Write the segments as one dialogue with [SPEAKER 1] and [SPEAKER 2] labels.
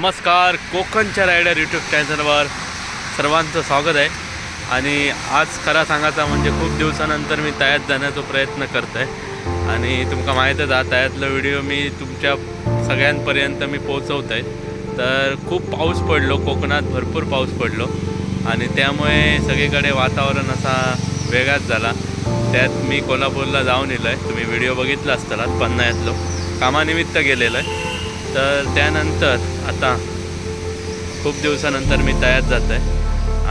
[SPEAKER 1] नमस्कार कोकणच्या rider YouTube चॅनलवर सर्वांचं स्वागत आहे. आणि आज खरा सांगायचा म्हणजे खूप दिवसानंतर मी तयात जाण्याचा प्रयत्न करतो आहे. आणि तुमका माहीतच आहे तयातला व्हिडिओ मी तुमच्या सगळ्यांपर्यंत मी पोचवत आहे. तर खूप पाऊस पडलो कोकणात भरपूर पाऊस पडलो. आणि त्यामुळे सगळीकडे वातावरण असा वेगळाच झाला. त्यात मी कोल्हापूरला जाऊन येलो आहे तुम्ही व्हिडिओ बघितला असताना पन्हाळ्यातलो. कामानिमित्त गेलेलो आहे तर त्यानंतर आता खूप दिवसानंतर मी तयार जात आहे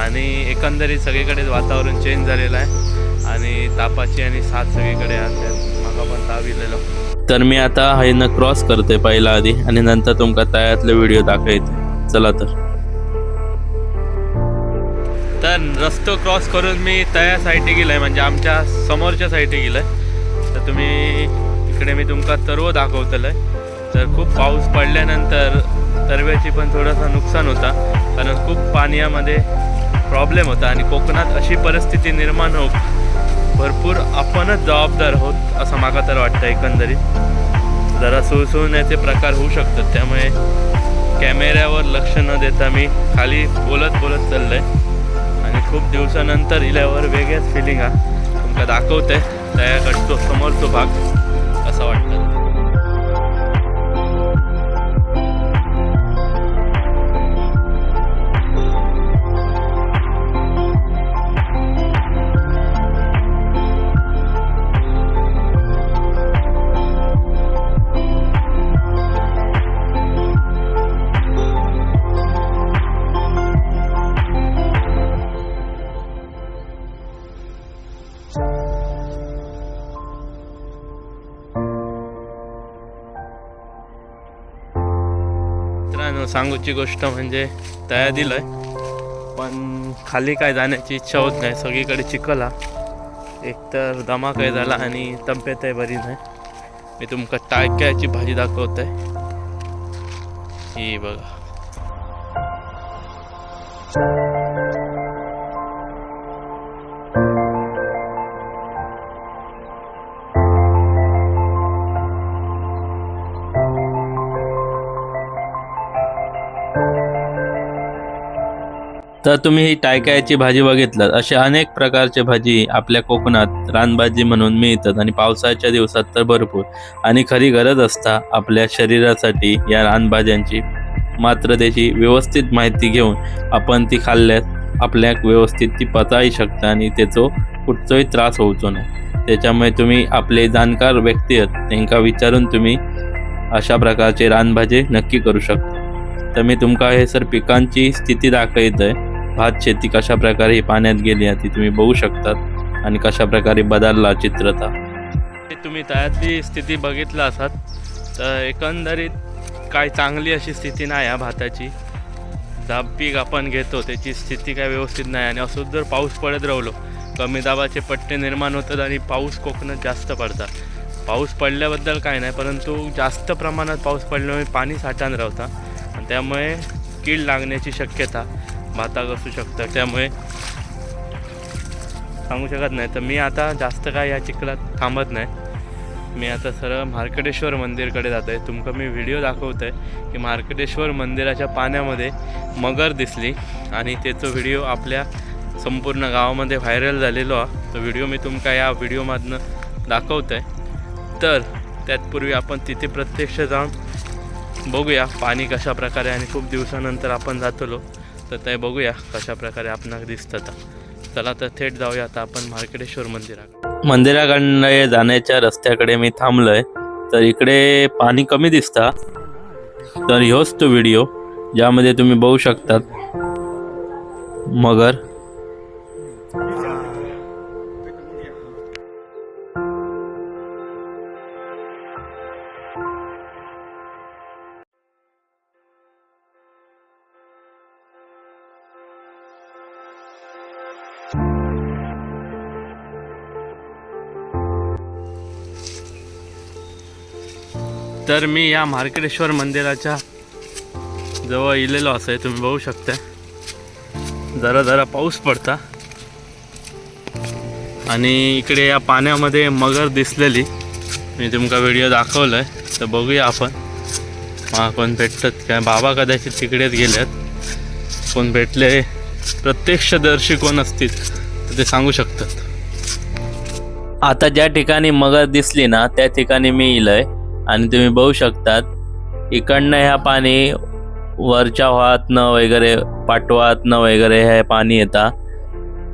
[SPEAKER 1] आणि एकंदरीत सगळीकडे वातावरण चेंज झालेलं आहे. आणि तापाची आणि साथ सगळीकडे आहे. मागा पण ताप इलेलो तर मी आता हायनं क्रॉस करते पहिला आधी आणि नंतर तुमका तयातले व्हिडिओ दाखवते चला तर. तर रस्तो क्रॉस करून मी तया साईटी गेलाय. म्हणजे आमच्या समोरच्या साईटी गेलाय. तर तुम्ही इकडे मी तुमका तरव दाखवतलंय तर खूप पाऊस पडल्यानंतर तरव्याची पण थोडंसं नुकसान होता कारण खूप पाण्यामध्ये प्रॉब्लेम होता आणि कोकणात अशी परिस्थिती निर्माण हो भरपूर आपणच जबाबदार आहोत असं मला तर वाटतं एकंदरीत. जरा सुळसुळण्याचे प्रकार होऊ शकतात त्यामुळे कॅमेऱ्यावर लक्ष न देता मी खाली बोलत बोलत चाललंय. आणि खूप दिवसानंतर इल्यावर वेगळ्याच फिलिंग हा तुमका दाखवते. समोर समोरचो भाग. मित्रांनो सांगूची गोष्ट म्हणजे तया दिलंय पण खाली काय जाण्याची इच्छा होत नाही. सगळीकडे चिखल हा. एकतर दमा काय झाला आणि तब्येत आहे बरी नाही. मी तुमका टाक्याची भाजी दाखवत आहे ही बघा. तर तुम्ही ही टायकायची भाजी बघितलात. असे अनेक प्रकारचे भाजी आपल्या कोकणात रानभाजी म्हणून मिळतात आणि पावसाच्या दिवसात तर भरपूर. आणि खरी गरज असता आपल्या शरीरासाठी या रानभाज्यांची. मात्र त्याची व्यवस्थित माहिती घेऊन आपण ती खाल्ल्यास आपल्या व्यवस्थित ती पचाही शकता आणि त्याचो कुठचोही त्रास होऊचो नाही. त्याच्यामुळे तुम्ही आपले जाणकार व्यक्ती आहेत त्यांना विचारून तुम्ही अशा प्रकारचे रानभाजे नक्की करू शकता. तर मी तुमका हे सर पिकांची स्थिती दाखयत आहे भात शेती कशा प्रकारे पाण्यात गेली आहे ती तुम्ही बघू शकतात. आणि कशा प्रकारे बदलला चित्रता. तुम्ही त्यातली स्थिती बघितला असात तर एकंदरीत काय चांगली अशी स्थिती नाही आहे भाताची. दाब पीक आपण घेतो त्याची स्थिती काय व्यवस्थित नाही. आणि असं जर पाऊस पडत राहिलो कमी दाबाचे पट्टे निर्माण होतात आणि पाऊस कोकणात जास्त पडतात. पाऊस पडल्याबद्दल काय नाही परंतु जास्त प्रमाणात पाऊस पडल्यामुळे पाणी साठान राहता आणि त्यामुळे कीड लागण्याची शक्यता भाताग असू शकतं. त्यामुळे सांगू शकत नाही. तर मी आता जास्त काय या चिखलात थांबत नाही. मी आता सरळ मार्कटेश्वर मंदिरकडे जात आहे तुमका मी व्हिडिओ दाखवतो आहे की मार्कटेश्वर मंदिराच्या पाण्यामध्ये मगर दिसली आणि त्याचा व्हिडिओ आपल्या संपूर्ण गावामध्ये व्हायरल झालेलो आहे तो व्हिडिओ मी तुमका या व्हिडिओमधनं दाखवतो आहे तर त्यातपूर्वी आपण तिथे प्रत्यक्ष जाऊन बघूया पाणी कशा प्रकारे आणि खूप दिवसानंतर आपण जातलो. तर ते बघूया कशा प्रकारे आपणाक दिसतं चला तर थेट जाऊया आता आपण मार्केटेश्वर मंदिराकडे. मंदिराकडे जाण्याच्या रस्त्याकडे मी थांबलोय. तर इकडे पाणी कमी दिसता. तर ह्योच तो व्हिडिओ ज्यामध्ये तुम्ही बघू शकतात. मगर तर मी या मार्केटेश्वर मंदिराच्या जवळ इलेलो असं आहे तुम्ही बघू शकता. जरा जरा पाऊस पडता. आणि इकडे या पाण्यामध्ये मगर दिसलेली. मी तुमका व्हिडिओ दाखवलाय तर बघूया आपण. मा कोण भेटतात काय बाबा कदाचित तिकडेच गेल्यात कोण भेटले? प्रत्यक्षदर्शी कोण असतील तर ते सांगू शकतात. आता ज्या ठिकाणी मगर दिसली ना त्या ठिकाणी मी इलय. आणि तुम्ही बघू शकतात इकडनं ह्या पाणी वरच्या व्हातनं वगैरे पाटवातनं वगैरे हे पाणी येतं.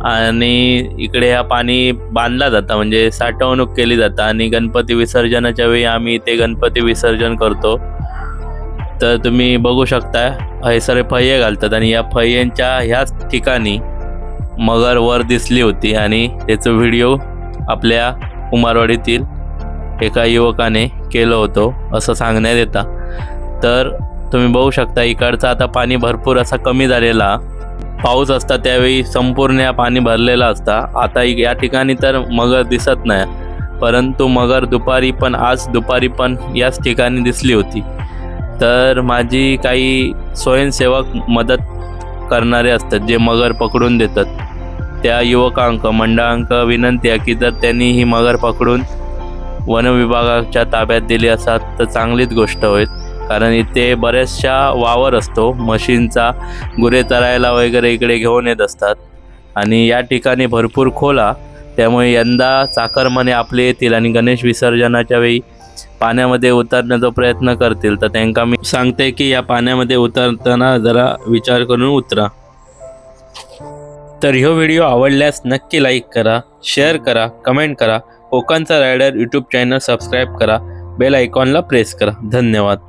[SPEAKER 1] आणि इकडे ह्या पाणी बांधला जातं म्हणजे साठवणूक केली जातं. आणि गणपती विसर्जनाच्या वेळी आम्ही इथे गणपती विसर्जन करतो. तर तुम्ही बघू शकता हे सारे फय्ये घालतात. आणि या फय्यांच्या ह्याच ठिकाणी मगर वर दिसली होती. आणि त्याचं व्हिडिओ आपल्या कुमारवाडीतील एका युवकाने केलं होतं असं सांगण्यात येतं. तर तुम्ही बघू शकता इकडचं आता पाणी भरपूर असा कमी झालेला. पाऊस असता त्यावेळी संपूर्ण या पाणी भरलेला असता. आता या ठिकाणी तर मगर दिसत नाही. परंतु मगर दुपारी पण आज दुपारी पण याच ठिकाणी दिसली होती. तर माझी काही स्वयंसेवक मदत करणारे असतात जे मगर पकडून देतात. त्या युवकांक मंडळांक विनंती आहे की जर त्यांनी ही मगर पकडून वनविभागाच्या ताब्यात दिली असतात तर चांगलीच गोष्ट होईल. कारण इथे बऱ्याचशा वावर असतो म्हशींचा गुरे चरायला वगैरे इकडे घेऊन येत असतात. आणि या ठिकाणी भरपूर खोला त्यामुळे यंदा चाकरमाने आपले येतील आणि गणेश विसर्जनाच्या वेळी पाण्यामध्ये उतरण्याचा प्रयत्न करतील. तर त्यांना मी सांगते की या पाण्यामध्ये उतरताना जरा विचार करून उतरा. तर ह्यो व्हिडिओ आवडल्यास नक्की लाईक करा शेअर करा कमेंट करा. कोकणचा रायडर यूट्यूब चॅनल सबस्क्राईब करा बेल आयकॉनला प्रेस करा. धन्यवाद.